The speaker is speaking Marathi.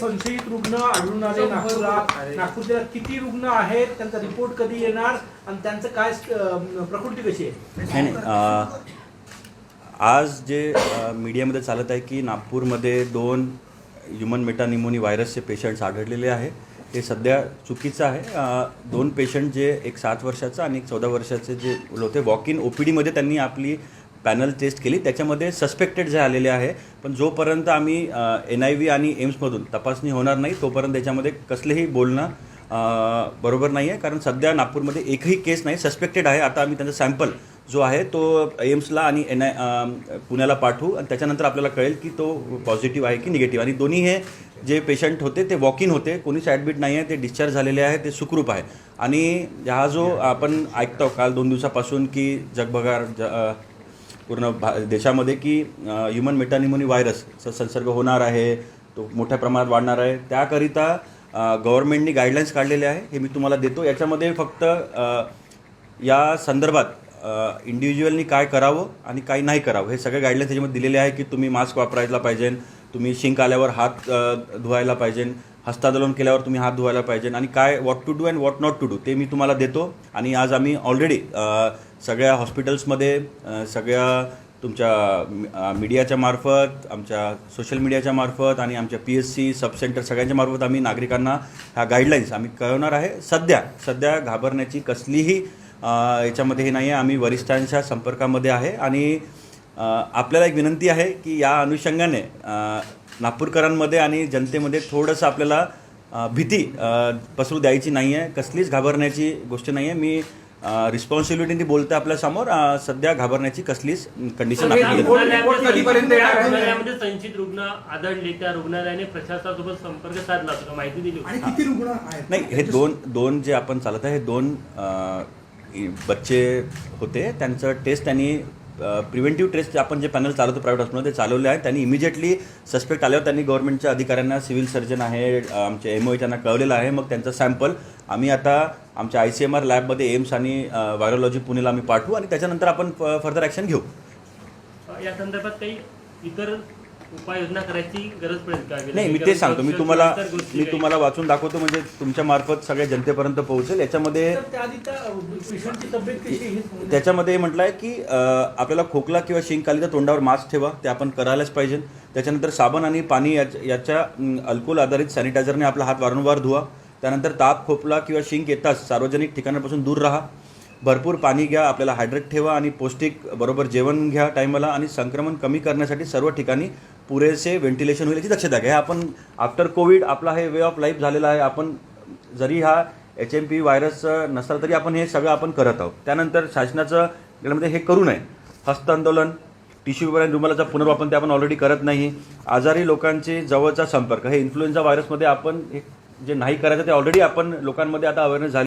संशयित रुग्ण आढळून आले. नागपुरात नागपूर जिल्ह्यात किती रुग्ण आहेत? त्यांचा रिपोर्ट कधी येणार? आणि त्यांचं काय प्रकृती कशी आहे? आज जे मीडियामध्ये चालत आहे की नागपूरमध्ये दोन ह्युमन मेटानिमोनी व्हायरसचे पेशंट्स आढळलेले आहे. हे सध्या चुकीचं आहे. दोन पेशंट जे एक सात वर्षाचं आणि एक चौदा वर्षाचे जे होते वॉक इन ओ पी डीमध्ये त्यांनी आपली पॅनल टेस्ट केली. त्याच्यामध्ये सस्पेक्टेड जे आलेले आहे पण जोपर्यंत आम्ही एन आय व्ही आणि एम्समधून तपासणी होणार नाही तोपर्यंत त्याच्यामध्ये कसलेही बोलणं बरोबर नाही आहे कारण सध्या नागपूरमध्ये एकही केस नाही सस्पेक्टेड आहे. आता आम्ही त्यांचा सॅम्पल जो आहे तो एम्सला आणि एन आय पुण्याला पाठवू. आणि त्याच्यानंतर आपल्याला कळेल की तो पॉझिटिव्ह आहे की निगेटिव्ह. आणि दोन्ही हे जे पेशंट होते ते वॉक इन होते. कोणीच ॲडमिट नाही आहे ते डिस्चार्ज झालेले आहे ते सुखरूप आहे. आणि हा जो आपण ऐकतो काल दोन दिवसापासून की जगभगार ज पूर्ण भा देशामध्ये की ह्युमन मेटानिमोनी व्हायरसचा संसर्ग होणार आहे तो मोठ्या प्रमाणात वाढणार आहे. त्याकरिता गव्हर्नमेंटनी गाईडलाईन्स काढलेले आहे हे मी तुम्हाला देतो. याच्यामध्ये फक्त या संदर्भात इंडिव्हिज्युअलनी काय करावं आणि काय नाही करावं हे सगळे गाईडलाईन्स त्याच्यामध्ये दिलेले आहे की तुम्ही मास्क वापरायला पाहिजे तुम्ही शिंक आल्यावर हात धुवायला पाहिजे हस्तांदोलन केल्यावर तुम्ही हात धुवायला पाहिजे. आणि काय what to do and what not to do ते मी तुम्हाला देतो. आणि आज आम्ही ऑलरेडी सगळ्या हॉस्पिटल्समध्ये सगळ्या तुमच्या मीडियाच्या मार्फत आमच्या सोशल मीडियाच्या मार्फत आणि आमच्या P S C sub centre सगळ्यांच्या मार्फत आम्ही नागरिकांना ह्या गाईडलाईन्स आम्ही कळवणार आहे. सध्या सध्या घाबरण्याची कसलीही याच्यामध्ये हे नाही आहे आम्ही वरिष्ठांच्या संपर्कामध्ये आहे. आणि आपल्याला एक विनंती आहे की या अनुषंगाने नागपूरकरांमध्ये आणि जनतेमध्ये थोडंसं आपल्याला भीती पसरू द्यायची नाही आहे कसलीच घाबरण्याची गोष्ट नाही आहे मी रिस्पॉन्सिबिलिटीने बोलतो आपल्यासमोर सध्या घाबरण्याची कसलीच कंडिशन आहे? रुग्णालयामध्ये संचित रुग्ण आढळले त्या रुग्णालयाने प्रशासनासोबत संपर्क साधला होता? माहिती दिली आणि होती किती रुग्ण आहेत नाही हे दोन दोन जे आपण चालत आहे हे दोन बच्चे होते त्यांचं टेस्ट त्यांनी प्रिव्हेंटिव्ह टेस्ट आपण जे पॅनल चालवतो प्रायव्हेट हॉस्पिटलमध्ये ते चालवले आहे त्यांनी इमिजिएटली सस्पेक्ट आल्यावर त्यांनी गव्हर्नमेंटच्या अधिकाऱ्यांना सिव्हिल सर्जन आहे आमच्या आमचे एम ओ त्यांना कळवलेलं आहे. मग त्यांचं सॅम्पल आम्ही आता आमच्या आय सी एम आर लॅबमध्ये एम्स आणि व्हायरोलॉजी पुणेला आम्ही पाठवू आणि त्याच्यानंतर आपण फर्दर ॲक्शन घेऊ. या संदर्भात काही इतर उपाययोजना करायची गरज पडेल का? नाही मी ते सांगतो. मी तुम्हाला मी तुम्हाला वाचून दाखवतो म्हणजे तुमच्या मार्फत सगळ्या जनतेपर्यंत पोहोचेल. याच्यामध्ये हे. त्याच्यामध्ये म्हटलं आहे? की आपल्याला खोकला किंवा शिंक आली तर तोंडावर मास्क ठेवा ते आपण करायलाच पाहिजे. त्याच्यानंतर साबण आणि पाणी याच्या अल्कोहोल आधारित सॅनिटायझरने आपला हात वारंवार धुवा. त्यानंतर ताप खोकला किंवा शिंक येताच सार्वजनिक ठिकाणापासून दूर राहा. भरपूर पाणी घ्या आपल्याला हायड्रेट ठेवा आणि पौष्टिक बरोबर जेवण घ्या टायमाला आणि संक्रमण कमी करण्यासाठी सर्व ठिकाणी पुरेसे व्हेंटिलेशन होईल याची दक्षता घ्या. आपण आफ्टर कोविड आपला हे वे ऑफ लाईफ झालेला आहे. आपण जरी हा एच एम पी व्हायरस नसला तरी आपण हे सगळं आपण करत आहोत. त्यानंतर शासनाचं यामध्ये हे करू नये. हस्त आंदोलन टिश्यू पेपर आणि रुमालाचा पुनर्वापन ते आपण ऑलरेडी करत नाही. आजारी लोकांचे जवळचा संपर्क. हे इन्फ्लुएन्झा व्हायरसमध्ये आपण हे जे नाही करायचं ते ऑलरेडी आपण लोकांमध्ये आता अवेअरनेस झाली